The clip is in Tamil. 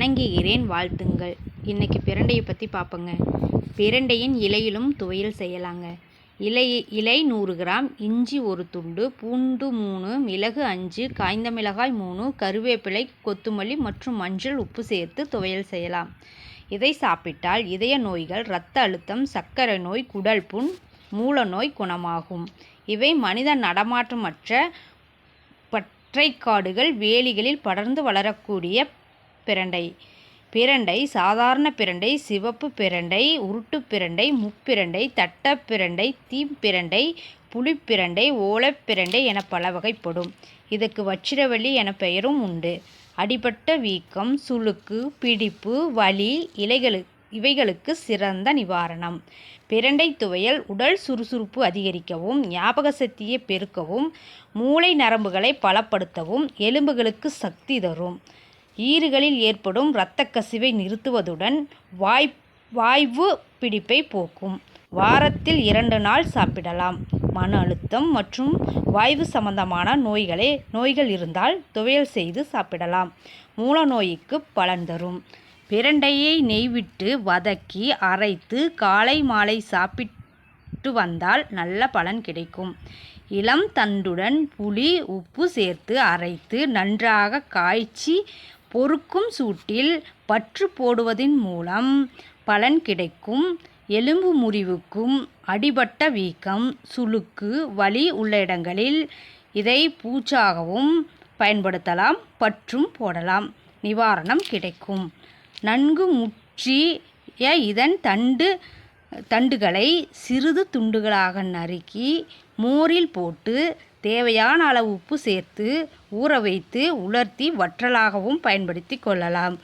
வணங்குகிறேன் வாழ்த்துங்கள். இன்றைக்கி பிரண்டையை பற்றி பார்ப்போங்க பிரண்டையின் இலையிலும் துவையல் செய்யலாங்க. இலை இலை நூறு கிராம் இஞ்சி ஒரு துண்டு பூண்டு மூணு மிளகு அஞ்சு காய்ந்த மிளகாய் மூணு கருவேப்பிலை கொத்துமல்லி மற்றும் மஞ்சள் உப்பு சேர்த்து துவையல் செய்யலாம். இதை சாப்பிட்டால் இதய நோய்கள் இரத்த அழுத்தம் சர்க்கரை நோய் குடல் புண் மூல நோய் குணமாகும். இவை மனித நடமாட்டமற்ற பற்றைக்காடுகள் வேலிகளில் படர்ந்து வளரக்கூடிய பிரண்டை பிரண்டை சாதாரண பிரண்டை சிவப்பு பிரண்டை உருட்டு பிரண்டை முப்பிரண்டை தட்டப்பிரண்டை தீம்பிரண்டை புளிப்பிரண்டை ஓலைப்பிரண்டை என பல வகைப்படும். இதற்கு வச்சிரவள்ளி என பெயரும் உண்டு. அடிபட்ட வீக்கம் சுளுக்கு பிடிப்பு வலி இலைகளு இவைகளுக்கு சிறந்த நிவாரணம். பிரண்டை துவையல் உடல் சுறுசுறுப்பு அதிகரிக்கவும் ஞாபக சக்தியை பெருக்கவும் மூளை நரம்புகளை பலப்படுத்தவும் எலும்புகளுக்கு சக்தி தரும். ஈறுகளில் ஏற்படும் இரத்த கசிவை நிறுத்துவதுடன் வாய் வாய்வு பிடிப்பை போக்கும். வாரத்தில் இரண்டு நாள் சாப்பிடலாம். மன அழுத்தம் மற்றும் வாய்வு சம்பந்தமான நோய்களே நோய்கள் இருந்தால் துவையல் செய்து சாப்பிடலாம். மூல நோய்க்கு பலன் தரும். பிரண்டையை நெய்விட்டு வதக்கி அரைத்து காலை மாலை சாப்பிட்டு வந்தால் நல்ல பலன் கிடைக்கும். இளம் தண்டுடன் புளி உப்பு சேர்த்து அரைத்து நன்றாக காய்ச்சி பொறுக்கும் சூட்டில் பற்று போடுவதன் மூலம் பலன் கிடைக்கும். எலும்பு முறிவுக்கும் அடிபட்ட வீக்கம் சுளுக்கு வலி உள்ள இடங்களில் இதை பூச்சாகவும் பயன்படுத்தலாம் பற்றும் போடலாம். நிவாரணம் கிடைக்கும். நன்கு முற்றிய இதன் தண்டு தண்டுகளை சிறிது துண்டுகளாக நறுக்கி மோரில் போட்டு தேவையான அளவு உப்பு சேர்த்து ஊற வைத்து உலர்த்தி வற்றலாகவும் பயன்படுத்தி கொள்ளலாம்.